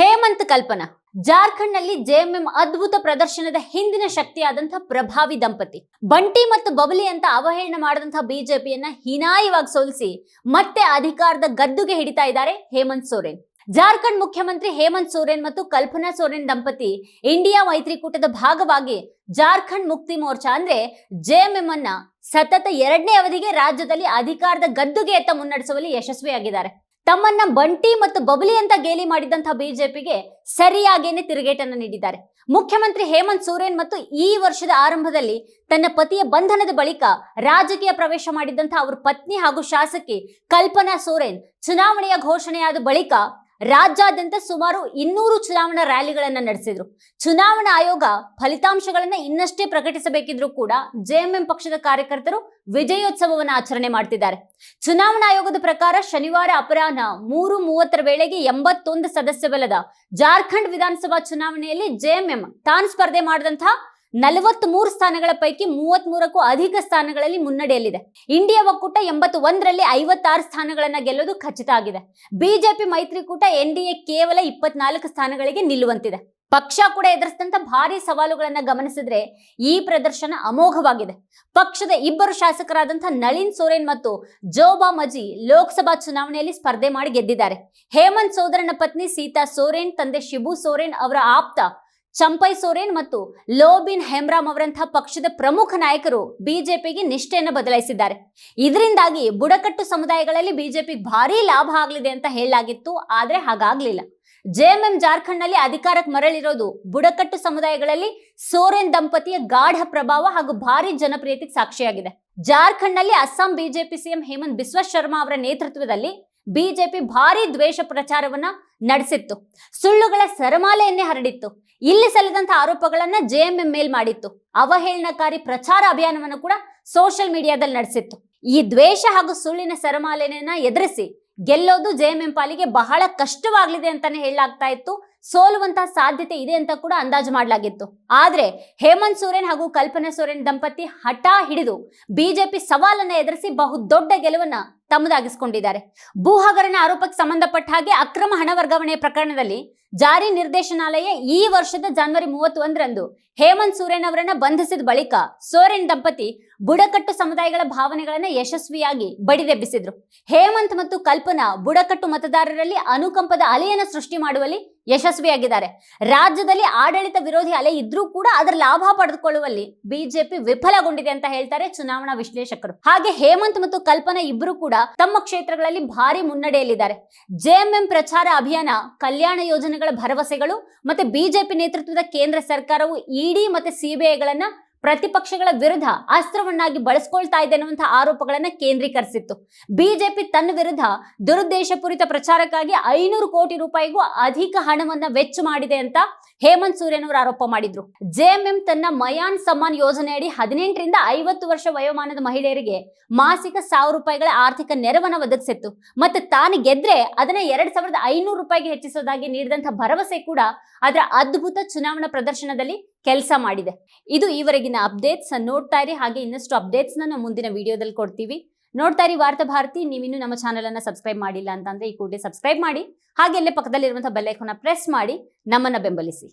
ಹೇಮಂತ್ ಕಲ್ಪನಾ ಜಾರ್ಖಂಡ್ನಲ್ಲಿ ಜೆಎಂಎಂ ಅದ್ಭುತ ಪ್ರದರ್ಶನದ ಹಿಂದಿನ ಶಕ್ತಿಯಾದಂಥ ಪ್ರಭಾವಿ ದಂಪತಿ. ಬಂಟಿ ಮತ್ತು ಬಬಲಿ ಅಂತ ಅವಹೇಳನ ಮಾಡಿದಂತಹ ಬಿಜೆಪಿಯನ್ನ ಹೀನಾಯವಾಗಿ ಸೋಲಿಸಿ ಮತ್ತೆ ಅಧಿಕಾರದ ಗದ್ದುಗೆ ಹಿಡಿತಾ ಇದ್ದಾರೆ ಹೇಮಂತ್ ಸೋರೆನ್. ಜಾರ್ಖಂಡ್ ಮುಖ್ಯಮಂತ್ರಿ ಹೇಮಂತ್ ಸೋರೆನ್ ಮತ್ತು ಕಲ್ಪನಾ ಸೋರೆನ್ ದಂಪತಿ ಇಂಡಿಯಾ ಮೈತ್ರಿಕೂಟದ ಭಾಗವಾಗಿ ಜಾರ್ಖಂಡ್ ಮುಕ್ತಿ ಮೋರ್ಚಾ ಅಂದ್ರೆ ಜೆಎಂಎಂ ಅನ್ನ ಸತತ ಎರಡನೇ ಅವಧಿಗೆ ರಾಜ್ಯದಲ್ಲಿ ಅಧಿಕಾರದ ಗದ್ದುಗೆ ಎತ್ತ ಮುನ್ನಡೆಸುವಲ್ಲಿ ಯಶಸ್ವಿಯಾಗಿದ್ದಾರೆ. ತಮ್ಮನ್ನ ಬಂಟಿ ಮತ್ತು ಬಬಲಿ ಅಂತ ಗೇಲಿ ಮಾಡಿದಂತಹ ಬಿಜೆಪಿಗೆ ಸರಿಯಾಗೇನೆ ತಿರುಗೇಟನ್ನು ನೀಡಿದ್ದಾರೆ. ಮುಖ್ಯಮಂತ್ರಿ ಹೇಮಂತ್ ಸೋರೆನ್ ಮತ್ತು ಈ ವರ್ಷದ ಆರಂಭದಲ್ಲಿ ತನ್ನ ಪತಿಯ ಬಂಧನದ ಬಳಿಕ ರಾಜಕೀಯ ಪ್ರವೇಶ ಮಾಡಿದಂತಹ ಅವ್ರ ಪತ್ನಿ ಹಾಗೂ ಶಾಸಕಿ ಕಲ್ಪನಾ ಸೋರೆನ್ ಚುನಾವಣೆಯ ಘೋಷಣೆಯಾದ ಬಳಿಕ ರಾಜ್ಯಾದ್ಯಂತ ಸುಮಾರು ಇನ್ನೂರು ಚುನಾವಣಾ ರ್ಯಾಲಿಗಳನ್ನ ನಡೆಸಿದ್ರು. ಚುನಾವಣಾ ಆಯೋಗ ಫಲಿತಾಂಶಗಳನ್ನ ಇನ್ನಷ್ಟೇ ಪ್ರಕಟಿಸಬೇಕಿದ್ರೂ ಕೂಡ ಜೆಎಂಎಂ ಪಕ್ಷದ ಕಾರ್ಯಕರ್ತರು ವಿಜಯೋತ್ಸವವನ್ನು ಆಚರಣೆ ಮಾಡ್ತಿದ್ದಾರೆ. ಚುನಾವಣಾ ಆಯೋಗದ ಪ್ರಕಾರ ಶನಿವಾರ ಅಪರಾಹ್ನ ಮೂರು ಮೂವತ್ತರ ವೇಳೆಗೆ ಎಂಬತ್ತೊಂದು ಸದಸ್ಯ ಬಲದ ಜಾರ್ಖಂಡ್ ವಿಧಾನಸಭಾ ಚುನಾವಣೆಯಲ್ಲಿ ಜೆಎಂಎಂ ತಾನು ಸ್ಪರ್ಧೆ ಮಾಡಿದಂತಹ ನಲವತ್ತ್ ಮೂರು ಸ್ಥಾನಗಳ ಪೈಕಿ ಮೂವತ್ತ್ ಮೂರಕ್ಕೂ ಅಧಿಕ ಸ್ಥಾನಗಳಲ್ಲಿ ಮುನ್ನಡೆಯಲ್ಲಿದೆ. ಇಂಡಿಯಾ ಒಕ್ಕೂಟ ಎಂಬತ್ತು ಒಂದರಲ್ಲಿ ಐವತ್ತಾರು ಸ್ಥಾನಗಳನ್ನ ಗೆಲ್ಲೋದು ಖಚಿತ ಆಗಿದೆ. ಬಿಜೆಪಿ ಮೈತ್ರಿಕೂಟ ಎನ್ ಡಿ ಎ ಕೇವಲ ಇಪ್ಪತ್ನಾಲ್ಕು ಸ್ಥಾನಗಳಿಗೆ ನಿಲ್ಲುವಂತಿದೆ. ಪಕ್ಷ ಕೂಡ ಎದುರಿಸಿದಂತ ಭಾರಿ ಸವಾಲುಗಳನ್ನ ಗಮನಿಸಿದ್ರೆ ಈ ಪ್ರದರ್ಶನ ಅಮೋಘವಾಗಿದೆ. ಪಕ್ಷದ ಇಬ್ಬರು ಶಾಸಕರಾದಂತಹ ನಳಿನ್ ಸೋರೆನ್ ಮತ್ತು ಜೋಬಾ ಮಜಿ ಲೋಕಸಭಾ ಚುನಾವಣೆಯಲ್ಲಿ ಸ್ಪರ್ಧೆ ಮಾಡಿ ಗೆದ್ದಿದ್ದಾರೆ. ಹೇಮಂತ್ ಸೋದರನ ಪತ್ನಿ ಸೀತಾ ಸೋರೆನ್, ತಂದೆ ಶಿಬು ಸೋರೆನ್ ಅವರ ಆಪ್ತ ಚಂಪೈ ಸೋರೆನ್ ಮತ್ತು ಲೋಬಿನ್ ಹೆಮ್ರಾಮ್ ಅವರಂತಹ ಪಕ್ಷದ ಪ್ರಮುಖ ನಾಯಕರು ಬಿಜೆಪಿಗೆ ನಿಷ್ಠೆಯನ್ನು ಬದಲಾಯಿಸಿದ್ದಾರೆ. ಇದರಿಂದಾಗಿ ಬುಡಕಟ್ಟು ಸಮುದಾಯಗಳಲ್ಲಿ ಬಿಜೆಪಿ ಭಾರಿ ಲಾಭ ಆಗಲಿದೆ ಅಂತ ಹೇಳಲಾಗಿತ್ತು, ಆದ್ರೆ ಹಾಗಾಗ್ಲಿಲ್ಲ. ಜೆಎಂಎಂ ಜಾರ್ಖಂಡ್ನಲ್ಲಿ ಅಧಿಕಾರಕ್ಕೆ ಮರಳಿರೋದು ಬುಡಕಟ್ಟು ಸಮುದಾಯಗಳಲ್ಲಿ ಸೋರೆನ್ ದಂಪತಿಯ ಗಾಢ ಪ್ರಭಾವ ಹಾಗೂ ಭಾರಿ ಜನಪ್ರಿಯತೆಗೆ ಸಾಕ್ಷಿಯಾಗಿದೆ. ಜಾರ್ಖಂಡ್ನಲ್ಲಿ ಅಸ್ಸಾಂ ಬಿಜೆಪಿ ಸಿಎಂ ಹೇಮಂತ್ ಬಿಸ್ವ ಶರ್ಮಾ ಅವರ ನೇತೃತ್ವದಲ್ಲಿ ಬಿಜೆಪಿ ಭಾರಿ ದ್ವೇಷ ಪ್ರಚಾರವನ್ನ ನಡೆಸಿತ್ತು. ಸುಳ್ಳುಗಳ ಸರಮಾಲೆಯನ್ನೇ ಹರಡಿತ್ತು. ಇಲ್ಲಿ ಸಲ್ಲದಂತಹ ಆರೋಪಗಳನ್ನ ಜೆಎಂಎಂ ಮೇಲ್ ಮಾಡಿತ್ತು. ಅವಹೇಳನಕಾರಿ ಪ್ರಚಾರ ಅಭಿಯಾನವನ್ನು ಕೂಡ ಸೋಷಿಯಲ್ ಮೀಡಿಯಾದಲ್ಲಿ ನಡೆಸಿತ್ತು. ಈ ದ್ವೇಷ ಹಾಗೂ ಸುಳ್ಳಿನ ಸರಮಾಲೆಯನ್ನ ಎದುರಿಸಿ ಗೆಲ್ಲೋದು ಜೆಎಂಎಂ ಪಾಲಿಗೆ ಬಹಳ ಕಷ್ಟವಾಗಲಿದೆ ಅಂತಾನೆ ಹೇಳಲಾಗ್ತಾ ಇತ್ತು. ಸೋಲುವಂತಹ ಸಾಧ್ಯತೆ ಇದೆ ಅಂತ ಕೂಡ ಅಂದಾಜು ಮಾಡಲಾಗಿತ್ತು. ಆದ್ರೆ ಹೇಮಂತ್ ಸೋರೆನ್ ಹಾಗೂ ಕಲ್ಪನಾ ಸೋರೆನ್ ದಂಪತಿ ಹಠ ಹಿಡಿದು ಬಿಜೆಪಿ ಸವಾಲನ್ನ ಎದುರಿಸಿ ಬಹುದೊಡ್ಡ ಗೆಲುವನ್ನ ತಮ್ಮದಾಗಿಸಿಕೊಂಡಿದ್ದಾರೆ. ಭೂ ಹಗರಣ ಆರೋಪಕ್ಕೆ ಸಂಬಂಧಪಟ್ಟ ಹಾಗೆ ಅಕ್ರಮ ಹಣ ವರ್ಗಾವಣೆ ಪ್ರಕರಣದಲ್ಲಿ ಜಾರಿ ನಿರ್ದೇಶನಾಲಯ ಈ ವರ್ಷದ ಜನವರಿ ಮೂವತ್ತೊಂದರಂದು ಹೇಮಂತ್ ಸೋರೆನ್ ಅವರನ್ನ ಬಂಧಿಸಿದ ಬಳಿಕ ಸೋರೆನ್ ದಂಪತಿ ಬುಡಕಟ್ಟು ಸಮುದಾಯಗಳ ಭಾವನೆಗಳನ್ನ ಯಶಸ್ವಿಯಾಗಿ ಬಡಿದೆಬ್ಬಿಸಿದ್ರು. ಹೇಮಂತ್ ಮತ್ತು ಕಲ್ಪನಾ ಬುಡಕಟ್ಟು ಮತದಾರರಲ್ಲಿ ಅನುಕಂಪದ ಅಲೆಯನ್ನು ಸೃಷ್ಟಿ ಮಾಡುವಲ್ಲಿ ಯಶಸ್ವಿಯಾಗಿದ್ದಾರೆ. ರಾಜ್ಯದಲ್ಲಿ ಆಡಳಿತ ವಿರೋಧಿ ಅಲೆ ಇದ್ರೂ ಕೂಡ ಅದರ ಲಾಭ ಪಡೆದುಕೊಳ್ಳುವಲ್ಲಿ ಬಿಜೆಪಿ ವಿಫಲಗೊಂಡಿದೆ ಅಂತ ಹೇಳ್ತಾರೆ ಚುನಾವಣಾ ವಿಶ್ಲೇಷಕರು. ಹಾಗೆ ಹೇಮಂತ್ ಮತ್ತು ಕಲ್ಪನಾ ಇಬ್ಬರು ಕೂಡ ತಮ್ಮ ಕ್ಷೇತ್ರಗಳಲ್ಲಿ ಭಾರಿ ಮುನ್ನಡೆಯಲ್ಲಿದ್ದಾರೆ. ಜೆಎಂಎಂ ಪ್ರಚಾರ ಅಭಿಯಾನ, ಕಲ್ಯಾಣ ಯೋಜನೆಗಳ ಭರವಸೆಗಳು ಮತ್ತೆ ಬಿಜೆಪಿ ನೇತೃತ್ವದ ಕೇಂದ್ರ ಸರ್ಕಾರವು ಇಡಿ ಮತ್ತೆ ಸಿಬಿಐಗಳನ್ನ ಪ್ರತಿಪಕ್ಷಗಳ ವಿರುದ್ಧ ಅಸ್ತ್ರವನ್ನಾಗಿ ಬಳಸ್ಕೊಳ್ತಾ ಇದೆ ಅನ್ನುವಂತಹ ಆರೋಪಗಳನ್ನ ಕೇಂದ್ರೀಕರಿಸಿತ್ತು. ಬಿಜೆಪಿ ತನ್ನ ವಿರುದ್ಧ ದುರುದ್ದೇಶಪೂರಿತ ಪ್ರಚಾರಕ್ಕಾಗಿ ಐನೂರು ಕೋಟಿ ರೂಪಾಯಿಗೂ ಅಧಿಕ ಹಣವನ್ನ ವೆಚ್ಚ ಮಾಡಿದೆ ಅಂತ ಹೇಮಂತ್ ಸೂರ್ಯನ್ ಅವರು ಆರೋಪ ಮಾಡಿದ್ರು. ಜೆಎಂಎಂ ತನ್ನ ಮಯಾನ್ ಸಮ್ಮಾನ್ ಯೋಜನೆಯಡಿ ಹದಿನೆಂಟರಿಂದ ಐವತ್ತು ವರ್ಷ ವಯೋಮಾನದ ಮಹಿಳೆಯರಿಗೆ ಮಾಸಿಕ ಸಾವಿರ ರೂಪಾಯಿಗಳ ಆರ್ಥಿಕ ನೆರವನ್ನ ಒದಗಿಸಿತ್ತು. ಮತ್ತೆ ತಾನು ಗೆದ್ರೆ ಅದನ್ನ ಎರಡ್ ಸಾವಿರದ ಐನೂರು ರೂಪಾಯಿಗೆ ಹೆಚ್ಚಿಸೋದಾಗಿ ನೀಡಿದಂತಹ ಭರವಸೆ ಕೂಡ ಅದರ ಅದ್ಭುತ ಚುನಾವಣಾ ಪ್ರದರ್ಶನದಲ್ಲಿ ಕೆಲಸ ಮಾಡಿದೆ. ಇದು ಈವರೆಗಿನ ಅಪ್ಡೇಟ್ಸ್ ನೋಡ್ತಾ ಇರಿ, ಹಾಗೆ ಇನ್ನಷ್ಟು ಅಪ್ಡೇಟ್ಸ್ ನಾವು ಮುಂದಿನ ವಿಡಿಯೋದಲ್ಲಿ ಕೊಡ್ತೀವಿ. ನೋಡ್ತಾ ಇರಿ ವಾರ್ತಾ ಭಾರತಿ, ನೀವಿನ್ನೂ ನಮ್ಮ ಚಾನಲ್ ಅನ್ನ ಸಬ್ಸ್ಕ್ರೈಬ್ ಮಾಡಿಲ್ಲ ಅಂತಂದ್ರೆ ಈ ಕೂಡಲೇ ಸಬ್ಸ್ಕ್ರೈಬ್ ಮಾಡಿ, ಹಾಗೆ ಪಕ್ಕದಲ್ಲಿರುವಂತಹ ಬೆಲ್ ಐಕಾನ್ ಪ್ರೆಸ್ ಮಾಡಿ, ನಮ್ಮನ್ನ ಬೆಂಬಲಿಸಿ.